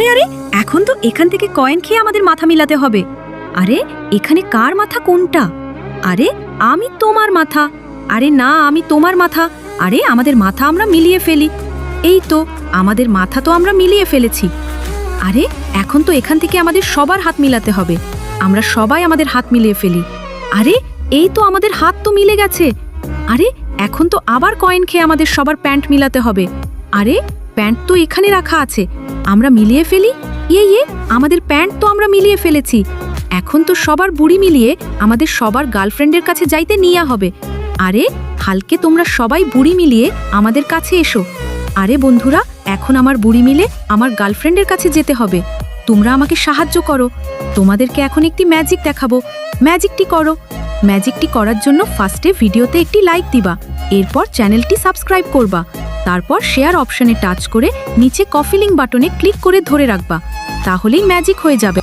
আরে আরে, এখন তো এখান থেকে কয়েন খেয়ে আমাদের মাথা মিলাতে হবে। আরে, এখানে কার মাথা কোনটা? আরে, আমি তোমার মাথা। আরে না, আমি তোমার মাথা। আরে, আমাদের মাথা আমরা মিলিয়ে ফেলি। এই তো, আমাদের মাথা তো আমরা মিলিয়ে ফেলেছি। আরে, এখন তো এখান থেকে আমাদের সবার হাত মিলাতে হবে। আমরা সবাই আমাদের হাত মিলিয়ে ফেলি। আরে, এই তো আমাদের হাত তো মিলে গেছে। আরে, এখন তো আবার কয়েন খেয়ে আমাদের সবার প্যান্ট মিলাতে হবে। আরে, প্যান্ট তো এখানে রাখা আছে। আমরা মিলিয়ে ফেলি? ইয়ে ইয়ে আমাদের প্যান্ট তো আমরা মিলিয়ে ফেলেছি। এখন তো সবার বুড়ি মিলিয়ে আমাদের সবার গার্লফ্রেন্ডের কাছে যাইতে নিয়ে হবে। আরে হালকে তোমরা সবাই বুড়ি মিলিয়ে আমাদের কাছে এসো। আরে বন্ধুরা, এখন আমার বুড়ি মিলে আমার গার্লফ্রেন্ডের কাছে যেতে হবে। তোমরা আমাকে সাহায্য করো। তোমাদেরকে এখন একটি ম্যাজিক দেখাবো। ম্যাজিকটি করো। ম্যাজিকটি করার জন্য ফার্স্টে ভিডিওতে একটি লাইক দিবা। এরপর চ্যানেলটি সাবস্ক্রাইব করবা। তারপর শেয়ার অপশনে টাচ করে নিচে কফিলিং বাটনে ক্লিক করে ধরে রাখবা। তাহলেই ম্যাজিক হয়ে যাবে।